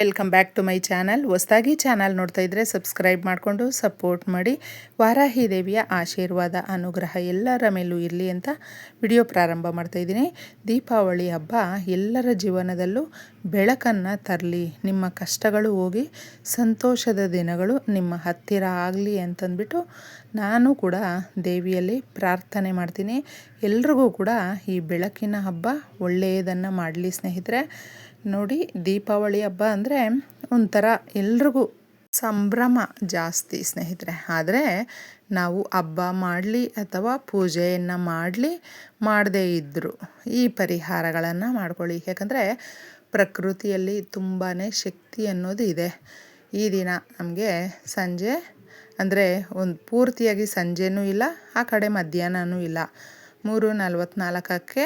Welcome back to my channel ಹೊಸದಾಗಿ channel ನೋಡ್ತಾ ಇದ್ದರೆ ಸಬ್ಸ್ಕ್ರೈಬ್ ಮಾಡಿಕೊಂಡು ಸಪೋರ್ಟ್ ಮಾಡಿ. ವಾರಾಹಿ ದೇವಿಯ ಆಶೀರ್ವಾದ, ಅನುಗ್ರಹ ಎಲ್ಲರ ಮೇಲೂ ಇರಲಿ ಅಂತ ವಿಡಿಯೋ ಪ್ರಾರಂಭ ಮಾಡ್ತಾ ಇದ್ದೀನಿ. ದೀಪಾವಳಿ ಹಬ್ಬ ಎಲ್ಲರ ಜೀವನದಲ್ಲೂ ಬೆಳಕನ್ನು ತರಲಿ. ನಿಮ್ಮ ಕಷ್ಟಗಳು ಹೋಗಿ ಸಂತೋಷದ ದಿನಗಳು ನಿಮ್ಮ ಹತ್ತಿರ ಆಗಲಿ ಅಂತಂದ್ಬಿಟ್ಟು ನಾನು ಕೂಡ ದೇವಿಯಲ್ಲಿ ಪ್ರಾರ್ಥನೆ ಮಾಡ್ತೀನಿ. ಎಲ್ರಿಗೂ ಕೂಡ ಈ ಬೆಳಕಿನ ಹಬ್ಬ ಒಳ್ಳೆಯದನ್ನು ಮಾಡಲಿ ಸ್ನೇಹಿತರೆ. ನೋಡಿ, ದೀಪಾವಳಿ ಹಬ್ಬ ಅಂದರೆ ಒಂಥರ ಎಲ್ರಿಗೂ ಸಂಭ್ರಮ ಜಾಸ್ತಿ ಸ್ನೇಹಿತರೆ. ಆದರೆ ನಾವು ಹಬ್ಬ ಮಾಡಲಿ ಅಥವಾ ಪೂಜೆಯನ್ನು ಮಾಡಲಿ ಮಾಡದೇ ಇದ್ದರು ಈ ಪರಿಹಾರಗಳನ್ನು ಮಾಡ್ಕೊಳ್ಳಿ. ಯಾಕಂದರೆ ಪ್ರಕೃತಿಯಲ್ಲಿ ತುಂಬಾ ಶಕ್ತಿ ಅನ್ನೋದು ಇದೆ. ಈ ದಿನ ನಮಗೆ ಸಂಜೆ ಅಂದರೆ ಒಂದು ಪೂರ್ತಿಯಾಗಿ ಸಂಜೆನೂ ಇಲ್ಲ, ಆ ಕಡೆ ಮಧ್ಯಾಹ್ನವೂ ಇಲ್ಲ. ಮೂರು ನಲ್ವತ್ನಾಲ್ಕಕ್ಕೆ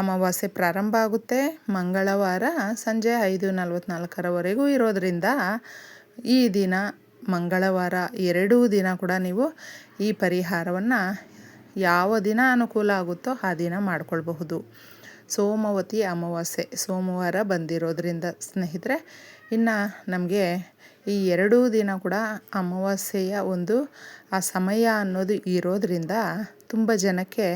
ಅಮಾವಾಸ್ಯೆ ಪ್ರಾರಂಭ ಆಗುತ್ತೆ. ಮಂಗಳವಾರ ಸಂಜೆ ಐದು ನಲ್ವತ್ನಾಲ್ಕರವರೆಗೂ ಇರೋದರಿಂದ ಈ ದಿನ, ಮಂಗಳವಾರ ಎರಡೂ ದಿನ ಕೂಡ ನೀವು ಈ ಪರಿಹಾರವನ್ನು ಯಾವ ದಿನ ಅನುಕೂಲ ಆಗುತ್ತೋ ಆ ದಿನ ಮಾಡಿಕೊಳ್ಬಹುದು. ಸೋಮವತಿ ಅಮಾವಾಸ್ಯೆ. ಸೋಮವಾರ ಬಂದಿರೋದರಿಂದ ಸ್ನೇಹಿತರೆ, ಇನ್ನು ನಮಗೆ ಈ ಎರಡೂ ದಿನ ಕೂಡ ಅಮಾವಾಸ್ಯೆಯ ಒಂದು ಆ ಸಮಯ ಅನ್ನೋದು ಇರೋದರಿಂದ ತುಂಬ ಜನಕ್ಕೆ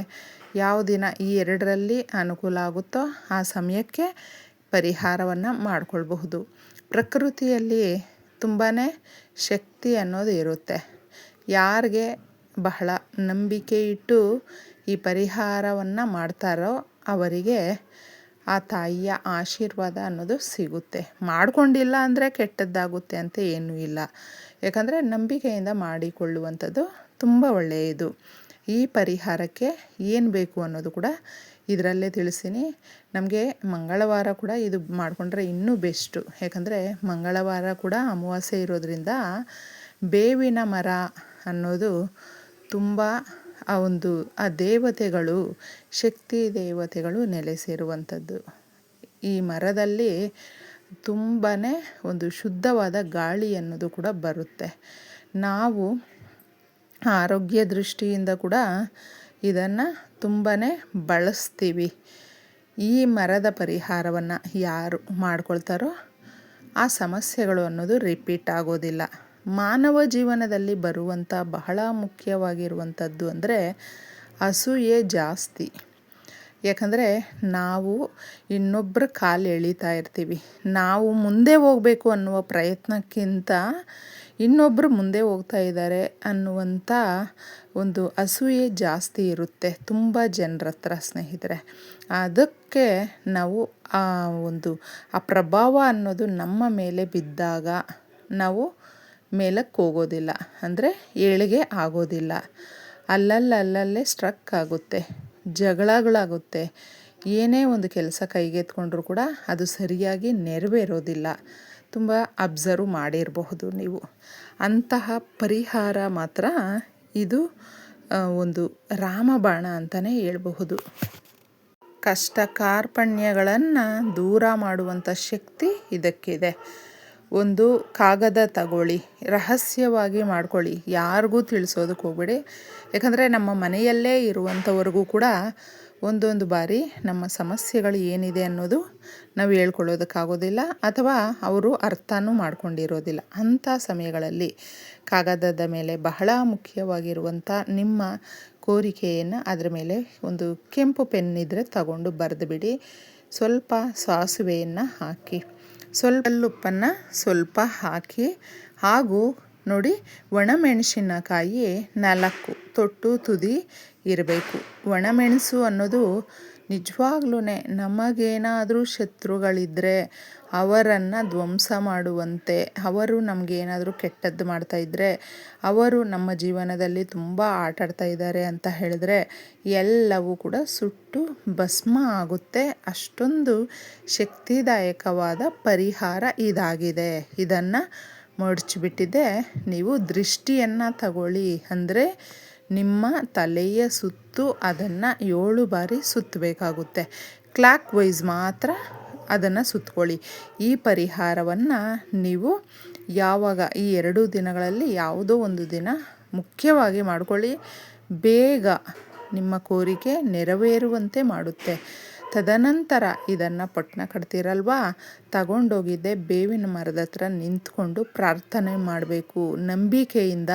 ಯಾವ ದಿನ ಈ ಎರಡರಲ್ಲಿ ಅನುಕೂಲ ಆಗುತ್ತೋ ಆ ಸಮಯಕ್ಕೆ ಪರಿಹಾರವನ್ನು ಮಾಡಿಕೊಳ್ಬಹುದು. ಪ್ರಕೃತಿಯಲ್ಲಿ ತುಂಬಾ ಶಕ್ತಿ ಅನ್ನೋದು ಇರುತ್ತೆ. ಯಾರಿಗೆ ಬಹಳ ನಂಬಿಕೆ ಇಟ್ಟು ಈ ಪರಿಹಾರವನ್ನು ಮಾಡ್ತಾರೋ ಅವರಿಗೆ ಆ ತಾಯಿಯ ಆಶೀರ್ವಾದ ಅನ್ನೋದು ಸಿಗುತ್ತೆ. ಮಾಡಿಕೊಂಡಿಲ್ಲ ಅಂದರೆ ಕೆಟ್ಟದ್ದಾಗುತ್ತೆ ಅಂತ ಏನೂ ಇಲ್ಲ. ಯಾಕಂದರೆ ನಂಬಿಕೆಯಿಂದ ಮಾಡಿಕೊಳ್ಳುವಂಥದ್ದು ತುಂಬ ಒಳ್ಳೆಯದು. ಈ ಪರಿಹಾರಕ್ಕೆ ಏನು ಬೇಕು ಅನ್ನೋದು ಕೂಡ ಇದರಲ್ಲೇ ತಿಳಿಸ್ತೀನಿ. ನಮಗೆ ಮಂಗಳವಾರ ಕೂಡ ಇದು ಮಾಡಿಕೊಂಡ್ರೆ ಇನ್ನೂ ಬೆಸ್ಟು. ಯಾಕಂದರೆ ಮಂಗಳವಾರ ಕೂಡ ಅಮಾವಾಸ್ಯೆ ಇರೋದರಿಂದ ಬೇವಿನ ಮರ ಅನ್ನೋದು ತುಂಬ ಆ ಒಂದು, ಆ ದೇವತೆಗಳು, ಶಕ್ತಿ ದೇವತೆಗಳು ನೆಲೆಸಿರುವಂಥದ್ದು ಈ ಮರದಲ್ಲಿ ತುಂಬಾ ಒಂದು ಶುದ್ಧವಾದ ಗಾಳಿ ಅನ್ನೋದು ಕೂಡ ಬರುತ್ತೆ. ನಾವು ಆರೋಗ್ಯ ದೃಷ್ಟಿಯಿಂದ ಕೂಡ ಇದನ್ನು ತುಂಬಾ ಬಳಸ್ತೀವಿ. ಈ ಮರದ ಪರಿಹಾರವನ್ನು ಯಾರು ಮಾಡ್ಕೊಳ್ತಾರೋ ಆ ಸಮಸ್ಯೆಗಳು ಅನ್ನೋದು ರಿಪೀಟ್ ಆಗೋದಿಲ್ಲ. ಮಾನವ ಜೀವನದಲ್ಲಿ ಬರುವಂಥ ಬಹಳ ಮುಖ್ಯವಾಗಿರುವಂಥದ್ದು ಅಂದರೆ ಅಸೂಯೆ ಜಾಸ್ತಿ. ಯಾಕಂದರೆ ನಾವು ಇನ್ನೊಬ್ಬರ ಕಾಲು ಎಳಿತಾ ಇರ್ತೀವಿ. ನಾವು ಮುಂದೆ ಹೋಗಬೇಕು ಅನ್ನುವ ಪ್ರಯತ್ನಕ್ಕಿಂತ ಇನ್ನೊಬ್ಬರು ಮುಂದೆ ಹೋಗ್ತಾ ಇದ್ದಾರೆ ಅನ್ನುವಂಥ ಒಂದು ಅಸೂಯೆ ಜಾಸ್ತಿ ಇರುತ್ತೆ ತುಂಬ ಜನರ ಹತ್ರ ಸ್ನೇಹಿತರೆ. ಅದಕ್ಕೆ ನಾವು ಆ ಒಂದು, ಆ ಪ್ರಭಾವ ಅನ್ನೋದು ನಮ್ಮ ಮೇಲೆ ಬಿದ್ದಾಗ ನಾವು ಮೇಲಕ್ಕೆ ಹೋಗೋದಿಲ್ಲ. ಅಂದರೆ ಏಳಿಗೆ ಆಗೋದಿಲ್ಲ. ಅಲ್ಲಲ್ಲಲ್ಲಲ್ಲೇ ಸ್ಟ್ರಕ್ ಆಗುತ್ತೆ, ಜಗಳಗಳಾಗುತ್ತೆ. ಏನೇ ಒಂದು ಕೆಲಸ ಕೈಗೆತ್ಕೊಂಡ್ರೂ ಕೂಡ ಅದು ಸರಿಯಾಗಿ ನೆರವೇರೋದಿಲ್ಲ. ತುಂಬ ಅಬ್ಸರ್ವ್ ಮಾಡಿರಬಹುದು ನೀವು. ಅಂತಹ ಪರಿಹಾರ ಮಾತ್ರ ಇದು ಒಂದು ರಾಮಬಾಣ ಅಂತಲೇ ಹೇಳಬಹುದು. ಕಷ್ಟ ಕಾರ್ಪಣ್ಯಗಳನ್ನು ದೂರ ಮಾಡುವಂಥ ಶಕ್ತಿ ಇದಕ್ಕಿದೆ. ಒಂದು ಕಾಗದ ತಗೊಳ್ಳಿ, ರಹಸ್ಯವಾಗಿ ಮಾಡ್ಕೊಳ್ಳಿ, ಯಾರಿಗೂ ತಿಳಿಸೋದಕ್ಕೆ ಹೋಗಬೇಡಿ. ಯಾಕಂದರೆ ನಮ್ಮ ಮನೆಯಲ್ಲೇ ಇರುವಂಥವರೆಗೂ ಕೂಡ ಒಂದೊಂದು ಬಾರಿ ನಮ್ಮ ಸಮಸ್ಯೆಗಳು ಏನಿದೆ ಅನ್ನೋದು ನಾವು ಹೇಳ್ಕೊಳ್ಳೋದಕ್ಕಾಗೋದಿಲ್ಲ ಅಥವಾ ಅವರು ಅರ್ಥನೂ ಮಾಡ್ಕೊಂಡಿರೋದಿಲ್ಲ. ಅಂಥ ಸಮಯಗಳಲ್ಲಿ ಕಾಗದದ ಮೇಲೆ ಬಹಳ ಮುಖ್ಯವಾಗಿರುವಂಥ ನಿಮ್ಮ ಕೋರಿಕೆಯನ್ನು ಅದರ ಮೇಲೆ ಒಂದು ಕೆಂಪು ಪೆನ್ ಇದ್ದರೆ ತಗೊಂಡು ಬರೆದು ಬಿಡಿ. ಸ್ವಲ್ಪ ಸಾಸುವೆಯನ್ನು ಹಾಕಿ, ಸ್ವಲ್ಪ ಉಪ್ಪನ್ನು ಸ್ವಲ್ಪ ಹಾಕಿ ಹಾಗೂ ನೋಡಿ ಒಣಮೆಣಸಿನಕಾಯಿ ನಾಲ್ಕು. ತೊಟ್ಟು ತುದಿ ಇರಬೇಕು. ಒಣಮೆಣಸು ಅನ್ನೋದು ನಿಜವಾಗ್ಲೂ ನಮಗೇನಾದರೂ ಶತ್ರುಗಳಿದ್ದರೆ ಅವರನ್ನು ಧ್ವಂಸ ಮಾಡುವಂತೆ, ಅವರು ನಮಗೇನಾದರೂ ಕೆಟ್ಟದ್ದು ಮಾಡ್ತಾಯಿದ್ರೆ ಅವರು ನಮ್ಮ ಜೀವನದಲ್ಲಿ ತುಂಬ ಆಟಾಡ್ತಾ ಇದ್ದಾರೆ ಅಂತ ಹೇಳಿದ್ರೆ ಎಲ್ಲವೂ ಕೂಡ ಸುಟ್ಟು ಭಸ್ಮ ಆಗುತ್ತೆ. ಅಷ್ಟೊಂದು ಶಕ್ತಿದಾಯಕವಾದ ಪರಿಹಾರ ಇದಾಗಿದೆ. ಇದನ್ನು ಮಡಚಿಬಿಟ್ಟಿದ್ದೆ ನೀವು ದೃಷ್ಟಿಯನ್ನು ತಗೊಳ್ಳಿ. ಅಂದರೆ ನಿಮ್ಮ ತಲೆಯ ಸುತ್ತು ಅದನ್ನು ಏಳು ಬಾರಿ ಸುತ್ತಬೇಕಾಗುತ್ತೆ. ಕ್ಲಾಕ್ ವೈಸ್ ಮಾತ್ರ ಅದನ್ನು ಸುತ್ತಕೊಳ್ಳಿ ಈ ಪರಿಹಾರವನ್ನು ನೀವು ಯಾವಾಗ, ಈ ಎರಡು ದಿನಗಳಲ್ಲಿ ಯಾವುದೋ ಒಂದು ದಿನ ಮುಖ್ಯವಾಗಿ ಮಾಡಿಕೊಳ್ಳಿ. ಬೇಗ ನಿಮ್ಮ ಕೋರಿಕೆ ನೆರವೇರುವಂತೆ ಮಾಡುತ್ತೆ. ತದನಂತರ ಇದನ್ನು ಪಟ್ನ ಕಟ್ತೀರಲ್ವಾ? ತಗೊಂಡೋಗಿದ್ದೆ ಬೇವಿನ ಮರದ ಹತ್ರ ನಿಂತ್ಕೊಂಡು ಪ್ರಾರ್ಥನೆ ಮಾಡಬೇಕು. ನಂಬಿಕೆಯಿಂದ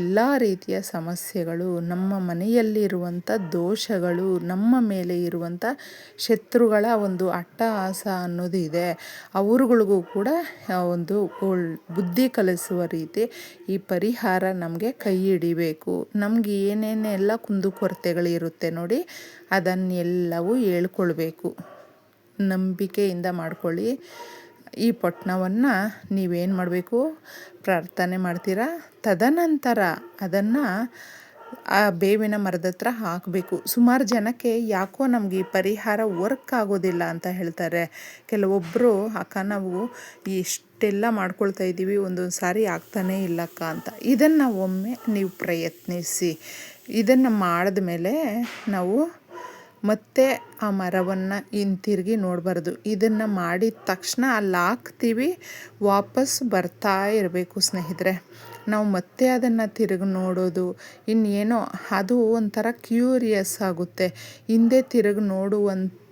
ಎಲ್ಲ ರೀತಿಯ ಸಮಸ್ಯೆಗಳು, ನಮ್ಮ ಮನೆಯಲ್ಲಿರುವಂಥ ದೋಷಗಳು, ನಮ್ಮ ಮೇಲೆ ಇರುವಂಥ ಶತ್ರುಗಳ ಒಂದು ಅಟ್ಟಹಾಸ ಅನ್ನೋದು ಇದೆ ಅವ್ರುಗಳಿಗೂ ಕೂಡ ಒಂದು ಬುದ್ಧಿ ಕಲಿಸುವ ರೀತಿ ಈ ಪರಿಹಾರ ನಮಗೆ ಕೈ ಹಿಡಿಬೇಕು. ನಮಗೆ ಏನೇನೆಲ್ಲ ಕುಂದುಕೊರತೆಗಳಿರುತ್ತೆ ನೋಡಿ, ಅದನ್ನೆಲ್ಲವೂ ಹೇಳ್ಕೊಳ್ಬೇಕು ನಂಬಿಕೆಯಿಂದ ಮಾಡ್ಕೊಳ್ಳಿ. ಈ ಪೊಟ್ಟಣವನ್ನು ನೀವೇನು ಮಾಡಬೇಕು? ಪ್ರಾರ್ಥನೆ ಮಾಡ್ತೀರಾ? ತದನಂತರ ಅದನ್ನು ಆ ಬೇವಿನ ಮರದ ಹತ್ರ ಹಾಕಬೇಕು. ಸುಮಾರು ಜನಕ್ಕೆ ಯಾಕೋ ನಮಗೆ ಈ ಪರಿಹಾರ ವರ್ಕ್ ಆಗೋದಿಲ್ಲ ಅಂತ ಹೇಳ್ತಾರೆ. ಕೆಲವೊಬ್ಬರು ಅಕ್ಕ, ನಾವು ಇಷ್ಟೆಲ್ಲ ಮಾಡ್ಕೊಳ್ತಾ ಇದ್ದೀವಿ, ಒಂದೊಂದು ಸಾರಿ ಆಗ್ತಾನೇ ಇಲ್ಲಕ್ಕ ಅಂತ. ಇದನ್ನು ಒಮ್ಮೆ ನೀವು ಪ್ರಯತ್ನಿಸಿ. ಇದನ್ನು ಮಾಡಿದ ಮೇಲೆ ನಾವು ಮತ್ತೆ ಆ ಮರವನ್ನು ಹಿಂತಿರುಗಿ ನೋಡಬಾರ್ದು. ಇದನ್ನು ಮಾಡಿದ ತಕ್ಷಣ ಅಲ್ಲಿ ಹಾಕ್ತೀವಿ ವಾಪಸ್ ಬರ್ತಾ ಇರಬೇಕು ಸ್ನೇಹಿತರೆ. ನಾವು ಮತ್ತೆ ಅದನ್ನು ತಿರುಗಿ ನೋಡೋದು, ಇನ್ನೇನೋ ಅದು ಒಂಥರ ಕ್ಯೂರಿಯಸ್ ಆಗುತ್ತೆ. ಹಿಂದೆ ತಿರುಗಿ ನೋಡುವಂಥ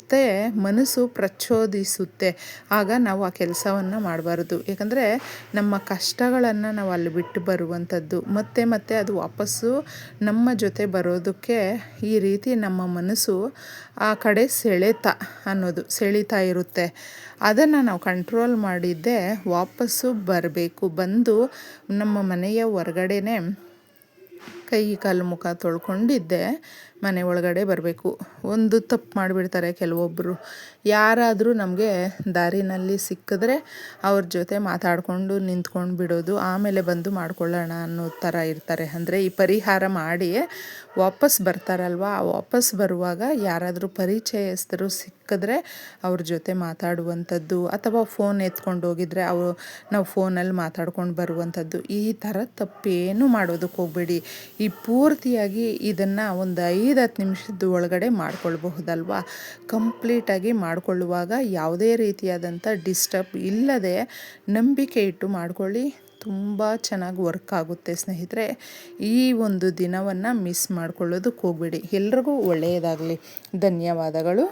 ಮನಸ್ಸು ಪ್ರಚೋದಿಸುತ್ತೆ. ಆಗ ನಾವು ಆ ಕೆಲಸವನ್ನು ಮಾಡಬಾರ್ದು. ಏಕೆಂದರೆ ನಮ್ಮ ಕಷ್ಟಗಳನ್ನು ನಾವು ಅಲ್ಲಿ ಬಿಟ್ಟು ಬರುವಂಥದ್ದು. ಮತ್ತೆ ಮತ್ತೆ ಅದು ವಾಪಸ್ಸು ನಮ್ಮ ಜೊತೆ ಬರೋದಕ್ಕೆ ಈ ರೀತಿ ನಮ್ಮ ಮನಸ್ಸು ಆ ಕಡೆ ಸೆಳೆತ ಅನ್ನೋದು, ಸೆಳೀತಾ ಇರುತ್ತೆ. ಅದನ್ನು ನಾವು ಕಂಟ್ರೋಲ್ ಮಾಡಿದ್ದೆ ವಾಪಸ್ಸು ಬರಬೇಕು. ಬಂದು ನಮ್ಮ ಮನೆಯ ಹೊರಗಡೆನೆ ಕೈ ಕಾಲು ಮುಖ ತೊಳ್ಕೊಂಡಿದ್ದೆ ಮನೆ ಒಳಗಡೆ ಬರಬೇಕು. ಒಂದು ತಪ್ಪು ಮಾಡಿಬಿಡ್ತಾರೆ ಕೆಲವೊಬ್ಬರು ಯಾರಾದರೂ ನಮಗೆ ದಾರಿನಲ್ಲಿ ಸಿಕ್ಕಿದ್ರೆ ಅವ್ರ ಜೊತೆ ಮಾತಾಡಿಕೊಂಡು ನಿಂತ್ಕೊಂಡು ಬಿಡೋದು, ಆಮೇಲೆ ಬಂದು ಮಾಡ್ಕೊಳ್ಳೋಣ ಅನ್ನೋ ಥರ ಇರ್ತಾರೆ. ಅಂದರೆ ಈ ಪರಿಹಾರ ಮಾಡಿ ವಾಪಸ್ ಬರ್ತಾರಲ್ವ? ಆ ವಾಪಸ್ ಬರುವಾಗ ಯಾರಾದರೂ ಪರಿಚಯಸ್ಥರು ಸಿಕ್ಕಿದ್ರೆ ಅವ್ರ ಜೊತೆ ಮಾತಾಡುವಂಥದ್ದು, ಅಥವಾ ಫೋನ್ ಎತ್ಕೊಂಡು ಹೋಗಿದ್ರೆ ಅವರು ನಾವು ಫೋನಲ್ಲಿ ಮಾತಾಡ್ಕೊಂಡು ಬರುವಂಥದ್ದು, ಈ ಥರ ತಪ್ಪೇನು ಮಾಡೋದಕ್ಕೆ ಹೋಗಬೇಡಿ. ಈ ಪೂರ್ತಿಯಾಗಿ ಇದನ್ನು ಒಂದು ಐದು ಹತ್ತು ನಿಮಿಷದ ಒಳಗಡೆ ಮಾಡ್ಕೊಳ್ಬಹುದಲ್ವಾ? ಕಂಪ್ಲೀಟಾಗಿ ಮಾಡಿಕೊಳ್ಳುವಾಗ ಯಾವುದೇ ರೀತಿಯಾದಂಥ ಡಿಸ್ಟರ್ಬ್ ಇಲ್ಲದೆ ನಂಬಿಕೆ ಇಟ್ಟು ಮಾಡಿಕೊಳ್ಳಿ. ತುಂಬ ಚೆನ್ನಾಗಿ ವರ್ಕ್ ಆಗುತ್ತೆ ಸ್ನೇಹಿತರೆ. ಈ ಒಂದು ದಿನವನ್ನು ಮಿಸ್ ಮಾಡ್ಕೊಳ್ಳೋದಕ್ಕೆ ಹೋಗಬೇಡಿ. ಎಲ್ರಿಗೂ ಒಳ್ಳೆಯದಾಗಲಿ. ಧನ್ಯವಾದಗಳು.